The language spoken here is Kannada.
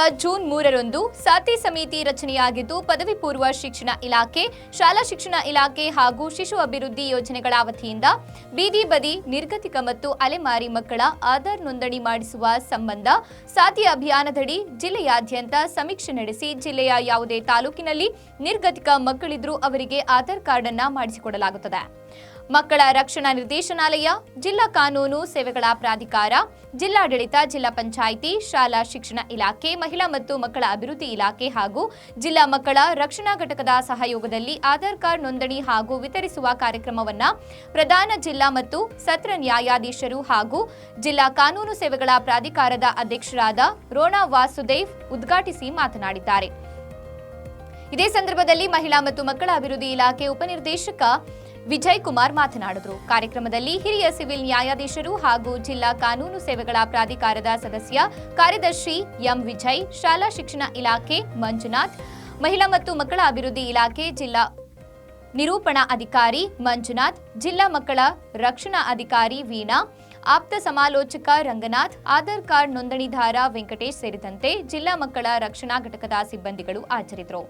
ದತ್ತಿ ಸಮಿತಿ ರಚನೆಯಾಗಿದ್ದು, ಪದವಿ ಪೂರ್ವ ಶಿಕ್ಷಣ ಇಲಾಖೆ, ಶಾಲಾ ಶಿಕ್ಷಣ ಇಲಾಖೆ ಹಾಗೂ ಶಿಶು ಅಭಿವೃದ್ಧಿ ಯೋಜನೆಗಳ ವತಿಯಿಂದ ಬೀದಿ ಬದಿ ನಿರ್ಗತಿಕ ಮತ್ತು ಅಲೆಮಾರಿ ಮಕ್ಕಳ ಆಧಾರ್ ನೋಂದಣಿ ಮಾಡಿಸುವ ಸಂಬಂಧ ಸಾತಿ ಅಭಿಯಾನದಡಿ ಜಿಲ್ಲೆಯಾದ್ಯಂತ ಸಮೀಕ್ಷೆ ನಡೆಸಿ, ಜಿಲ್ಲೆಯ ಯಾವುದೇ ತಾಲೂಕಿನಲ್ಲಿ ನಿರ್ಗತಿಕ ಮಕ್ಕಳಿದ್ರೂ ಅವರಿಗೆ ಆಧಾರ್ ಕಾರ್ಡ್ ಅನ್ನ ಮಾಡಿಸಿಕೊಡಲಾಗುತ್ತದೆ. ಮಕ್ಕಳ ರಕ್ಷಣಾ ನಿರ್ದೇಶನಾಲಯ, ಜಿಲ್ಲಾ ಕಾನೂನು ಸೇವೆಗಳ ಪ್ರಾಧಿಕಾರ, ಜಿಲ್ಲಾಡಳಿತ, ಜಿಲ್ಲಾ ಪಂಚಾಯಿತಿ, ಶಾಲಾ ಶಿಕ್ಷಣ ಇಲಾಖೆ, ಮಹಿಳಾ ಮತ್ತು ಮಕ್ಕಳ ಅಭಿವೃದ್ಧಿ ಇಲಾಖೆ ಹಾಗೂ ಜಿಲ್ಲಾ ಮಕ್ಕಳ ರಕ್ಷಣಾ ಘಟಕದ ಸಹಯೋಗದಲ್ಲಿ ಆಧಾರ್ ಕಾರ್ಡ್ ನೋಂದಣಿ ಹಾಗೂ ವಿತರಿಸುವ ಕಾರ್ಯಕ್ರಮವನ್ನು ಪ್ರಧಾನ ಜಿಲ್ಲಾ ಮತ್ತು ಸತ್ರ ನ್ಯಾಯಾಧೀಶರು ಹಾಗೂ ಜಿಲ್ಲಾ ಕಾನೂನು ಸೇವೆಗಳ ಪ್ರಾಧಿಕಾರದ ಅಧ್ಯಕ್ಷರಾದ ರೋಣಾ ವಾಸುದೇವ್ ಉದ್ಘಾಟಿಸಿ ಮಾತನಾಡಿದ್ದಾರೆ. ಇದೇ ಸಂದರ್ಭದಲ್ಲಿ ಮಹಿಳಾ ಮತ್ತು ಮಕ್ಕಳ ಅಭಿವೃದ್ಧಿ ಇಲಾಖೆ ಉಪನಿರ್ದೇಶಕ ವಿಜಯ್ ಕುಮಾರ್ ಮಾತನಾಡಿದರು. ಕಾರ್ಯಕ್ರಮದಲ್ಲಿ ಹಿರಿಯ ಸಿವಿಲ್ ನ್ಯಾಯಾಧೀಶರು ಹಾಗೂ ಜಿಲ್ಲಾ ಕಾನೂನು ಸೇವೆಗಳ ಪ್ರಾಧಿಕಾರದ ಸದಸ್ಯ ಕಾರ್ಯದರ್ಶಿ ಎಂ ವಿಜಯ್, ಶಾಲಾ ಶಿಕ್ಷಣ ಇಲಾಖೆ ಮಂಜುನಾಥ್, ಮಹಿಳಾ ಮತ್ತು ಮಕ್ಕಳ ಅಭಿವೃದ್ಧಿ ಇಲಾಖೆ ಜಿಲ್ಲಾ ನಿರೂಪಣಾ ಅಧಿಕಾರಿ ಮಂಜುನಾಥ್, ಜಿಲ್ಲಾ ಮಕ್ಕಳ ರಕ್ಷಣಾ ಅಧಿಕಾರಿ ವೀಣಾ, ಆಪ್ತ ಸಮಾಲೋಚಕ ರಂಗನಾಥ್, ಆಧಾರ್ ಕಾರ್ಡ್ ನೋಂದಣಿದಾರ ವೆಂಕಟೇಶ್ ಸೇರಿದಂತೆ ಜಿಲ್ಲಾ ಮಕ್ಕಳ ರಕ್ಷಣಾ ಘಟಕದ ಸಿಬ್ಬಂದಿಗಳು ಹಾಜರಿದ್ದರು.